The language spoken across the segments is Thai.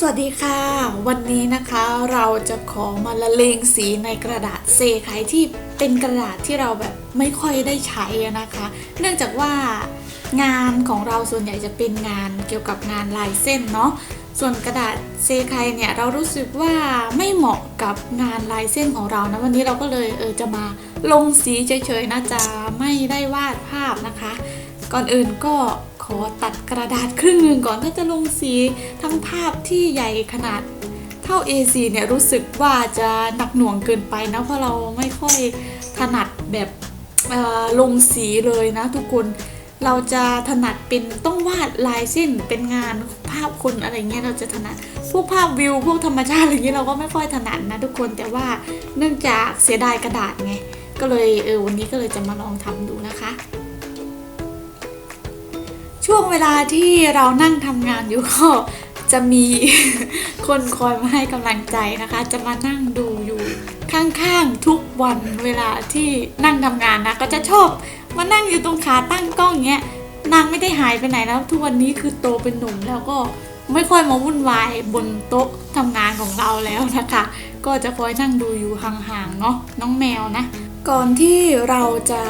สวัสดีค่ะ วันนี้นะคะเราจะขอมาละเลงสีในกระดาษเซไคที่เป็นกระดาษที่เราแบบไม่ค่อยได้ใช้นะคะ เนื่องจากว่างานของเราส่วนใหญ่จะเป็นงานเกี่ยวกับงานลายเส้นเนาะส่วนกระดาษเซไคเนี่ยเรารู้สึกว่าไม่เหมาะกับงานลายเส้นของเรานะวันนี้เราก็เลยเออจะมาลงสีเฉยๆนะจะไม่ได้วาดภาพนะคะ ก่อนอื่นก็ขอตัดกระดาษครึ่งหนึ่งก่อนถ้าจะลงสีทั้งภาพที่ใหญ่ขนาดเท่า A4 เนี่ยรู้สึกว่าจะหนักหน่วงเกินไปนะเพราะเราไม่ค่อยถนัดแบบลงสีเลยนะทุกคนเราจะถนัดเป็นต้องวาดลายเส้นเป็นงานภาพคนอะไรเงี้ยเราจะถนัดพวกภาพวิวพวกธรรมชาติอะไรเงี้ยเราก็ไม่ค่อยถนัดนะทุกคนแต่ว่าเนื่องจากเสียดายกระดาษไงก็เลยเออวันนี้ก็เลยจะมาลองทำดูนะคะ วงเวลาที่เรานั่งทำงานอยู่ก็จะมีคนคอยมาให้กำลังใจนะคะ จะมานั่งดูอยู่ข้างๆทุกวันเวลาที่นั่งทำงานนะ ก็จะชอบมานั่งอยู่ตรงขาตั้งกล้องเงี้ยนางไม่ได้หายไปไหนแล้วทุกวันนี้คือโตเป็นหนุ่มแล้วก็ไม่ค่อยมาวุ่นวายบนโต๊ะทำงานของเราแล้วนะคะ ก็จะคอยนั่งดูอยู่ห่างๆเนาะน้องแมวนะ ก่อนที่เราจะ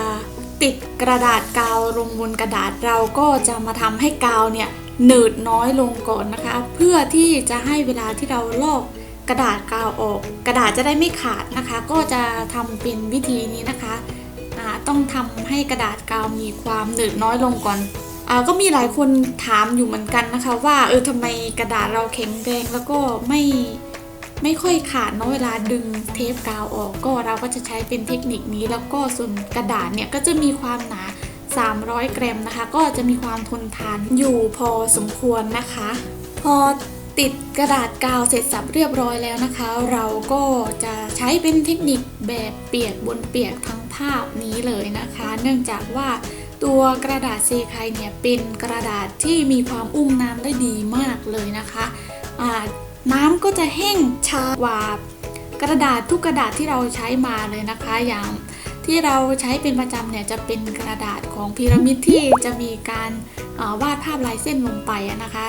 ติดกระดาษกาวลงบนกระดาษเราก็จะมาทำให้กาวเนี่ยหนืดน้อยลงก่อนนะคะ เพื่อที่จะให้เวลาที่เราลอกกระดาษกาวออก กระดาษจะได้ไม่ขาดนะคะ ก็จะทำเป็นวิธีนี้นะคะต้องทำให้กระดาษกาวมีความหนืดน้อยลงก่อนอก็มีหลายคนถามอยู่เหมือนกันนะคะ ว่าเออทำไมกระดาษเราแข็งแรงแล้วก็ไม่ ไม่ค่อยขาดเนาะเวลาดึงเทปกาวออก ก็เราก็จะใช้เป็นเทคนิคนี้ แล้วก็ส่วนกระดาษเนี่ยก็จะมีความหนา 300 กรัมนะคะ ก็จะมีความทนทานอยู่พอสมควรนะคะ พอติดกระดาษกาวเสร็จสับเรียบร้อยแล้วนะคะ เราก็จะใช้เป็นเทคนิคแบบเปียกบนเปียกทั้งภาพนี้เลยนะคะ เนื่องจากว่าตัวกระดาษเซไคเนี่ยเป็นกระดาษที่มีความอุ้มน้ำได้ดีมากเลยนะคะอ่า น้ำก็จะแห้งช้ากว่า กระดาษทุกกระดาษที่เราใช้มาเลยนะคะอย่างที่เราใช้เป็นประจำเนี่ยจะเป็นกระดาษของพีระมิดที่จะมีการาวาดภาพลายเส้นลงไปนะคะ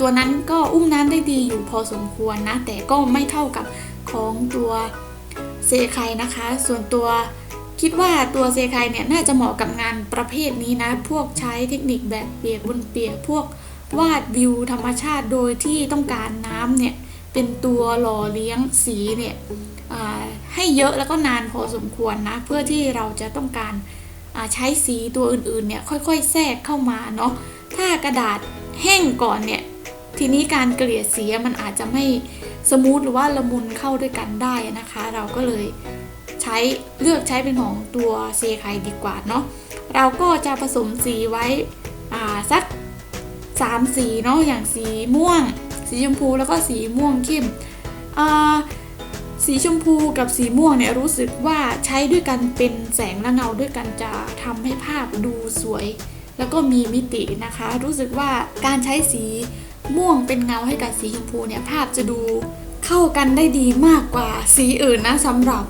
ตัวนั้นก็อุ้มน้ำได้ดีอยู่พอสมควรนะ แต่ก็ไม่เท่ากับของตัวเซไคนะคะ ส่วนตัวคิดว่าตัวเซไคเนี่ยน่าจะเหมาะกับงานประเภทนี้นะ พวกใช้เทคนิคแบบเปียกบนเปียกพวก วาดวิวธรรมชาติโดยที่ต้องการน้ำเนี่ยเป็นตัวหล่อเลี้ยงสีเนี่ยให้เยอะแล้วก็นานพอสมควรนะ เพื่อที่เราจะต้องการใช้สีตัวอื่นๆเนี่ยค่อยๆ แทรกเข้ามาเนาะถ้ากระดาษแห้งก่อนเนี่ยทีนี้การเกลี่ยสีมันอาจจะไม่สมูทหรือว่าละมุนเข้าด้วยกันได้นะคะ เราก็เลยใช้เลือกใช้เป็นของตัวเซไคดีกว่าเนาะเราก็จะผสมสีไว้สัก สามสีเนาะอย่างสีม่วง สีชมพูแล้วก็สีม่วงเข้มสีชมพูกับสีม่วงเนี่ยรู้สึกว่าใช้ด้วยกันเป็นแสงและเงาด้วยกันจะทำให้ภาพดูสวย แล้วก็มีมิตินะคะ รู้สึกว่าการใช้สีม่วงเป็นเงาให้กับสีชมพูเนี่ยภาพจะดูเข้ากันได้ดีมากกว่าสีอื่นนะสำหรับ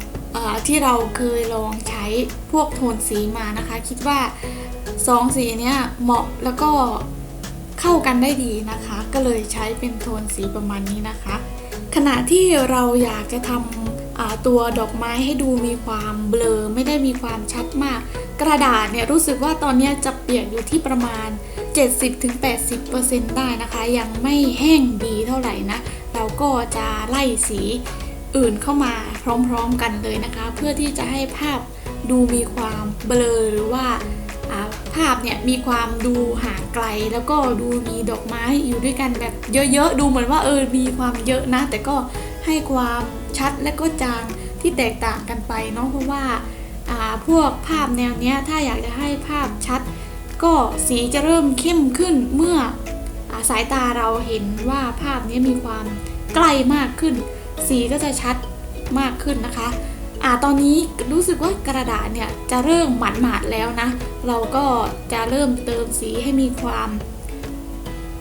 ที่เราเคยลองใช้พวกโทนสีมานะคะ คิดว่าสองสีเนี้ยเหมาะแล้วก็ เข้ากันได้ดีนะคะ ก็เลยใช้เป็นโทนสีประมาณนี้นะคะ ขณะที่เราอยากจะทำตัวดอกไม้ให้ดูมีความเบลอไม่ได้มีความชัดมาก กระดาษเนี่ยรู้สึกว่าตอนนี้จะเปียกอยู่ที่ประมาณ 70-80%ได้นะคะ ยังไม่แห้งดีเท่าไหร่นะ เราก็จะไล่สีอื่นเข้ามาพร้อมๆกันเลยนะคะ เพื่อที่จะให้ภาพดูมีความเบลอหรือว่า ภาพเนี่ยมีความดูห่างไกล แล้วก็ดูมีดอกไม้อยู่ด้วยกันแบบเยอะๆ ดูเหมือนว่าเออมีความเยอะนะ แต่ก็ให้ความชัดและก็จางที่แตกต่างกันไปเนาะเพราะว่าาพวกภาพแนวเนี้ยถ้าอยากจะให้ภาพชัด ก็สีจะเริ่มเข้มขึ้นเมื่ออสายตาเราเห็นว่าภาพนี้มีความใกล้มากขึ้น สีก็จะชัดมากขึ้นนะคะ อ่าตอนนี้รู้สึกว่ากระดาษเนี่ยจะเริ่มหมาดๆแล้วนะ เราก็จะเริ่มเติมสีให้มีความ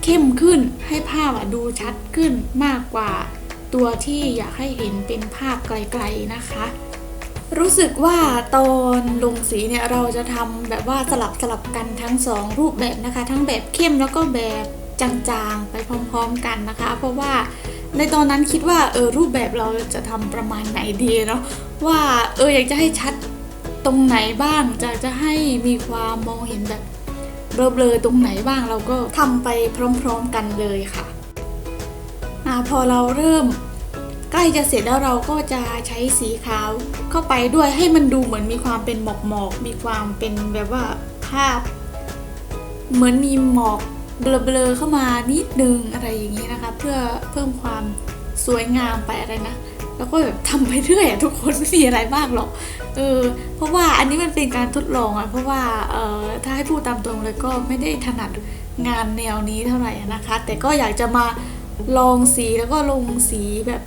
เข้มขึ้นให้ภาพดูชัดขึ้นมากกว่าตัวที่อยากให้เห็นเป็นภาพไกลๆนะคะ รู้สึกว่าตอนลงสีเนี่ยเราจะทำแบบว่าสลับสลับกันทั้งสองรูปแบบนะคะ ทั้งแบบเข้มแล้วก็แบบจางๆไปพร้อมๆกันนะคะ เพราะว่า ในตอนนั้นคิดว่าเออรูปแบบเราจะทำประมาณไหนดีเนาะว่าเอออยากจะให้ชัดตรงไหนบ้างจะจะให้มีความมองเห็นแบบเบลอๆตรงไหนบ้างเราก็ทำไปพร้อมๆกันเลยค่ะอ่าพอเราเริ่มใกล้จะเสร็จแล้วเราก็จะใช้สีขาวเข้าไปด้วยให้มันดูเหมือนมีความเป็นหมอกหมอกๆมีความเป็นแบบว่าภาพ เหมือนมีหมอก เบลอๆเข้ามานิดนึงอะไรอย่างนี้นะคะ เพื่อเพิ่มความสวยงามไปอะไรนะแล้วก็แบบทำไปเรื่อยอะทุกคนไม่มีอะไรมากหรอกเออเพราะว่าอันนี้มันเป็นการทดลองอะเพราะว่าเออถ้าให้พูดตามตรงเลยก็ไม่ได้ถนัดงานแนวนี้เท่าไหร่นะคะ แต่ก็อยากจะมาลองสีแล้วก็ลงสีแบบ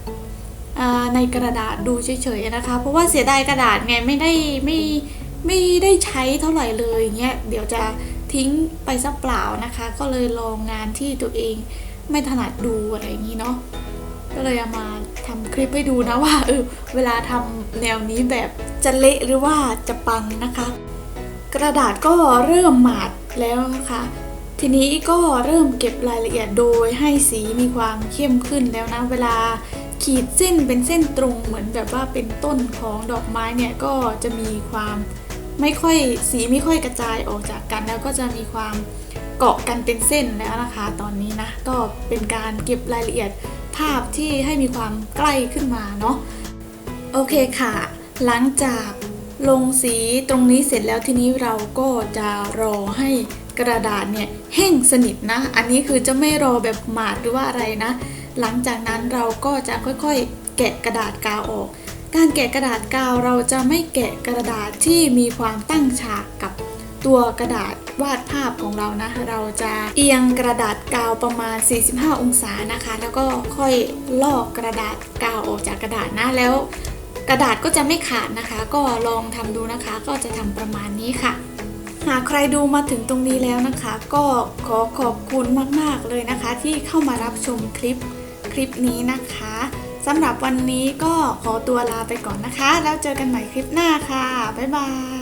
ในกระดาษดูเฉยๆนะคะ เพราะว่าเสียดายกระดาษไงไม่ได้ไม่ไม่ได้ใช้เท่าไหร่เลยเงี้ยเดี๋ยวจะ ทิ้งไปซะเปล่านะคะ ก็เลยลองงานที่ตัวเองไม่ถนัดดูอะไรอย่างนี้เนาะก็เลยเอามาทำคลิปให้ดูนะว่าเออเวลาทำแนวนี้แบบจะเละหรือว่าจะปังนะคะ กระดาษก็เริ่มหมาดแล้วนะคะ ทีนี้ก็เริ่มเก็บรายละเอียดโดยให้สีมีความเข้มขึ้นแล้วนะ เวลาขีดเส้นเป็นเส้นตรงเหมือนแบบว่าเป็นต้นของดอกไม้เนี่ยก็จะมีความ ไม่ค่อยสีไม่ค่อยกระจายออกจากกันแล้วก็จะมีความเกาะกันเป็นเส้นแล้วนะคะ ตอนนี้นะก็เป็นการเก็บรายละเอียดภาพที่ให้มีความใกล้ขึ้นมาเนาะโอเคค่ะ หลังจากลงสีตรงนี้เสร็จแล้วทีนี้เราก็จะรอให้กระดาษเนี่ยแห้งสนิทนะ อันนี้คือจะไม่รอแบบหมาดหรือว่าอะไรนะ หลังจากนั้นเราก็จะค่อยๆ แกะกระดาษกาวออก การแกะกระดาษกาวเราจะไม่แกะกระดาษที่มีความตั้งฉากกับตัวกระดาษวาดภาพของเรานะ เราจะเอียงกระดาษกาวประมาณ 45 องศานะคะ แล้วก็ค่อยลอกกระดาษกาวออกจากกระดาษนะแล้ว กระดาษก็จะไม่ขาดนะคะ ก็ลองทำดูนะคะ ก็จะทำประมาณนี้ค่ะ หากใครดูมาถึงตรงนี้แล้วนะคะ ก็ขอขอบคุณมาก ๆ เลยนะคะ ที่เข้ามารับชมคลิปคลิปนี้นะคะ สำหรับวันนี้ก็ขอตัวลาไปก่อนนะคะ แล้วเจอกันใหม่คลิปหน้าค่ะ บ๊ายบาย